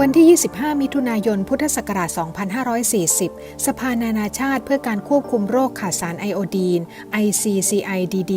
วันที่ 25 มิถุนายน พุทธศักราช 2540 สภานานาชาติเพื่อการควบคุมโรคขาดสารไอโอดีน ICCIDD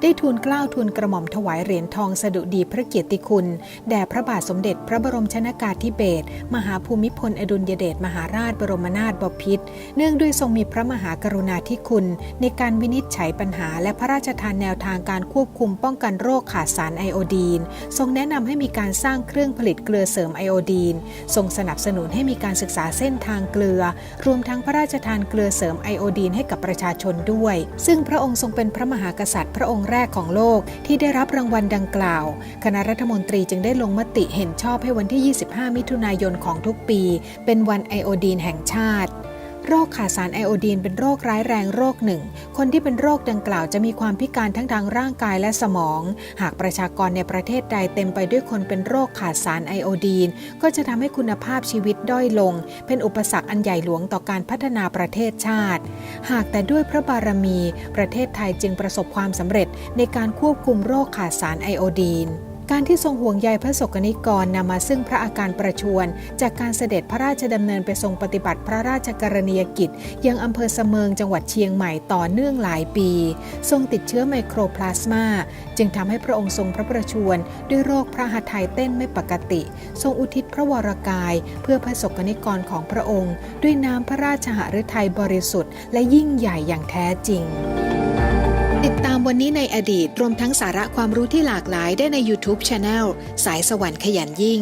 ได้ทูลกล้าวทูลกระหม่อมถวายเหรียญทองสดุดีพระเกียรติคุณ แด่พระบาทสมเด็จพระบรมชนากาธิเบศรมหาภูมิพลอดุลยเดชมหาราชบรมนาถบพิตร เนื่องด้วยทรงมีพระมหากรุณาธิคุณ ในการวินิจฉัยปัญหา และพระราชทานแนวทางการควบคุมป้องกันโรคขาดสารไอโอดีน ทรงแนะนำให้มีการสร้างเครื่องผลิตเกลือเสริมไอโอดีนทรงสนับสนุนให้มีการศึกษาเส้นทางเกลือ รวมทั้งพระราชทานเกลือเสริมไอโอดีนให้กับประชาชนด้วย ซึ่งพระองค์ทรงเป็นพระมหากษัตริย์ พระองค์แรกของโลกที่ได้รับรางวัลดังกล่าว คณะรัฐมนตรีจึงได้ลงมติเห็นชอบให้วันที่ 25 มิถุนายนของทุกปี เป็นวันไอโอดีนแห่งชาติ โรคขาดสารไอโอดีนเป็นโรคร้ายแรงโรคหนึ่ง คนที่เป็นโรคดังกล่าวจะมีความพิการทั้งทางร่างกายและสมอง หากประชากรในประเทศใดเต็มไปด้วยคนเป็นโรคขาดสารไอโอดีน ก็จะทำให้คุณภาพชีวิตด้อยลง เป็นอุปสรรคอันใหญ่หลวงต่อการพัฒนาประเทศชาติ หากแต่ด้วยพระบารมี ประเทศไทยจึงประสบความสำเร็จในการควบคุมโรคขาดสารไอโอดีน การที่ทรงห่วงใยพระสกนิกรนำมาซึ่งพระอาการประชวรจากการเสด็จพระราชดำเนินไปทรงปฏิบัติพระราชกรณียกิจ ยังอำเภอเสมิงจังหวัดเชียงใหม่ต่อเนื่องหลายปี ทรงติดเชื้อไมโครพลาสมา จึงทำให้พระองค์ทรงพระประชวรด้วยโรคพระหัตถ์ไทยเต้นไม่ปกติ ทรงอุทิศพระวรกาย เพื่อพระสกนิกรของพระองค์ ด้วยน้ำพระราชหฤทัยบริสุทธิ์และยิ่งใหญ่อย่างแท้จริง ติดตามวันนี้ในอดีตรวมทั้งสาระความรู้ที่หลากหลายได้ใน YouTube c h anel สายสวรรค์ขยันยิ่ง